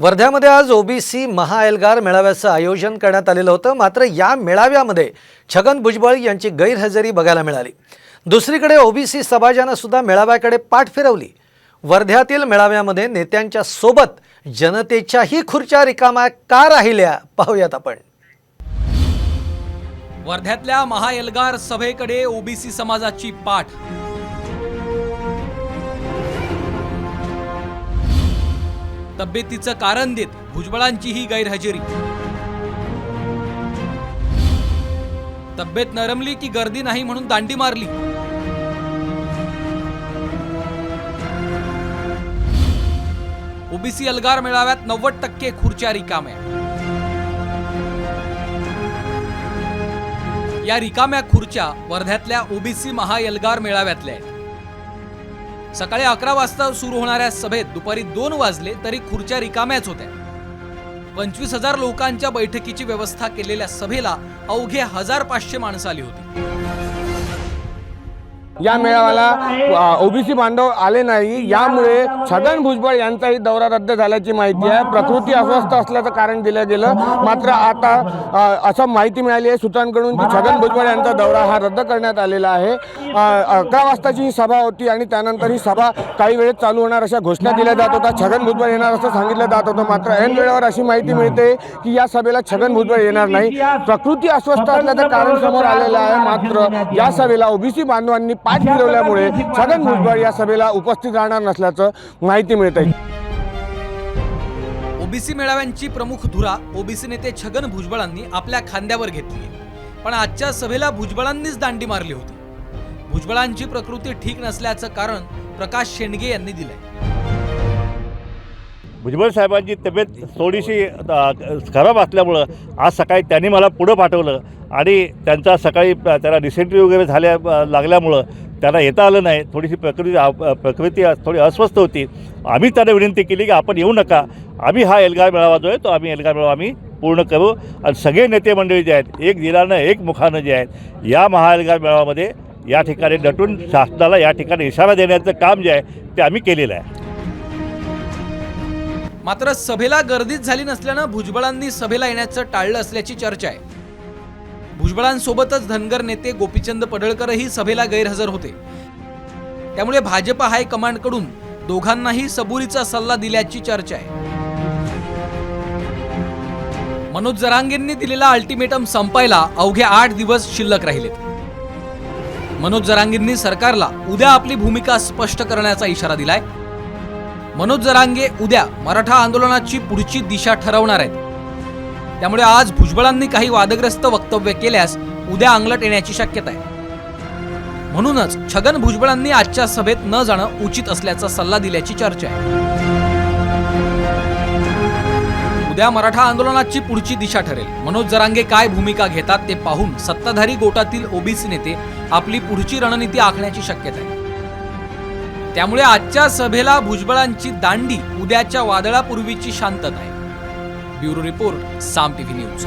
वर्ध्यामध्ये आज ओबीसी महाएल्गार मेळाव्याचं आयोजन करण्यात आलेलं होतं. मात्र या मेळाव्यामध्ये छगन भुजबळ यांची गैरहजेरी बघायला मिळाली. दुसरीकडे ओबीसी समाजानं सुद्धा मेळाव्याकडे पाठ फिरवली. वर्ध्यातील मेळाव्यामध्ये नेत्यांच्या सोबत जनतेच्याही खुर्च्या रिकाम्या का राहिल्या? पाहूयात आपण. वर्ध्यातल्या महाएल्गार सभेकडे ओबीसी समाजाची पाठ. तब्येतीचं कारण देत भुजबळांची ही गैरहजेरी. तब्येत नरमली की गर्दी नाही म्हणून दांडी मारली. ओबीसी अलगार मेळाव्यात नव्वद टक्के खुर्च्या रिकाम्या. या रिकाम्या खुर्च्या वर्ध्यातल्या ओबीसी महाएल्गार मेळाव्यातल्या आहेत. सकाळी अकरा वाजता सुरू होणाऱ्या सभेत दुपारी दोन वाजले तरी खुर्च्या रिकाम्याच होत्या. पंचवीस हजार लोकांच्या बैठकीची व्यवस्था केलेल्या सभेला अवघे हजार पाचशे माणसं आली होती. या मेळाव्याला ओबीसी बांधव आले नाही. यामुळे छगन भुजबळ यांचाही दौरा रद्द झाल्याची माहिती आहे. प्रकृती अस्वस्थ असल्याचं कारण दिलं गेलं. मात्र आता असं माहिती मिळाली आहे सूत्रांकडून की छगन भुजबळ यांचा दौरा हा रद्द करण्यात आलेला आहे. अकरा वाजताची ही सभा होती आणि त्यानंतर ही सभा काही वेळेत चालू होणार अशा घोषणा दिल्या जात होत्या. छगन भुजबळ येणार असं सांगितलं जात होतं. मात्र ऐन वेळेवर अशी माहिती मिळते की या सभेला छगन भुजबळ येणार नाही. प्रकृती अस्वस्थ असल्याचं कारण समोर आलेलं आहे. मात्र या सभेला ओबीसी बांधवांनी पाठ फिरवल्यामुळे छगन भुजबळ या सभेला उपस्थित राहणार नसल्याचं माहिती मिळत आहे. ओबीसी मेळाव्यांची प्रमुख धुरा ओबीसी नेते छगन भुजबळांनी आपल्या खांद्यावर घेतली पण आजच्या सभेला भुजबळांनीच दांडी मारली होती. भुजबळांची प्रकृती ठीक नसल्याचं कारण प्रकाश शेंडगे यांनी दिलंय. भुजबळ साहेबांची तब्येत थोडीशी खराब असल्यामुळं आज सकाळी त्यांनी मला पुढं पाठवलं आणि त्यांचा सकाळी त्याला डिसेंट्री वगैरे झाल्या लागल्यामुळं त्यांना येता आलं नाही. थोडीशी प्रकृती प्रकृती थोडी अस्वस्थ होती. आम्ही त्यांना विनंती केली की आपण येऊ नका. आम्ही हा एल्गार मेळावा जो आहे तो आम्ही एल्गार मेळावा आम्ही पूर्ण करू. आणि सगळे नेते मंडळी जे आहेत एक दिलानं एक मुखानं जे आहेत या महाएल्गार मेळाव्यामध्ये या ठिकाणी नटून शासनाला या ठिकाणी इशारा देण्याचं काम जे आहे ते आम्ही केलेलं आहे. मात्र सभेला गर्दीच झाली नसल्यानं भुजबळांनी सभेला येण्याचं टाळलं असल्याची चर्चा आहे. भुजबळांसोबतच धनगर नेते गोपीचंद पडळकरही सभेला गैरहजर होते. त्यामुळे भाजप हायकमांडकडून दोघांनाही सबुरीचा सल्ला दिल्याची चर्चा आहे. मनोज जरांगेंनी दिलेला अल्टिमेटम संपायला अवघे आठ दिवस शिल्लक राहिलेत. मनोज जरांगेंनी सरकारला उद्या आपली भूमिका स्पष्ट करण्याचा इशारा दिलाय. मनोज जरांगे उद्या मराठा आंदोलनाची पुढची दिशा ठरवणार आहेत. त्यामुळे आज भुजबळांनी काही वादग्रस्त वक्तव्य केल्यास उद्या अंगलट येण्याची शक्यता आहे. म्हणूनच छगन भुजबळांनी आजच्या सभेत न जाणं उचित असल्याचा सल्ला दिल्याची चर्चा आहे. उद्या मराठा आंदोलनाची पुढची दिशा ठरेल. मनोज जरांगे काय भूमिका घेतात ते पाहून सत्ताधारी गोटातील ओबीसी नेते आपली पुढची रणनीती आखण्याची शक्यता आहे. त्यामुळे आजच्या सभेला भुजबळांची दांडी उद्याच्या वादळापूर्वीची शांतता आहे. Bureau report Saam TV news.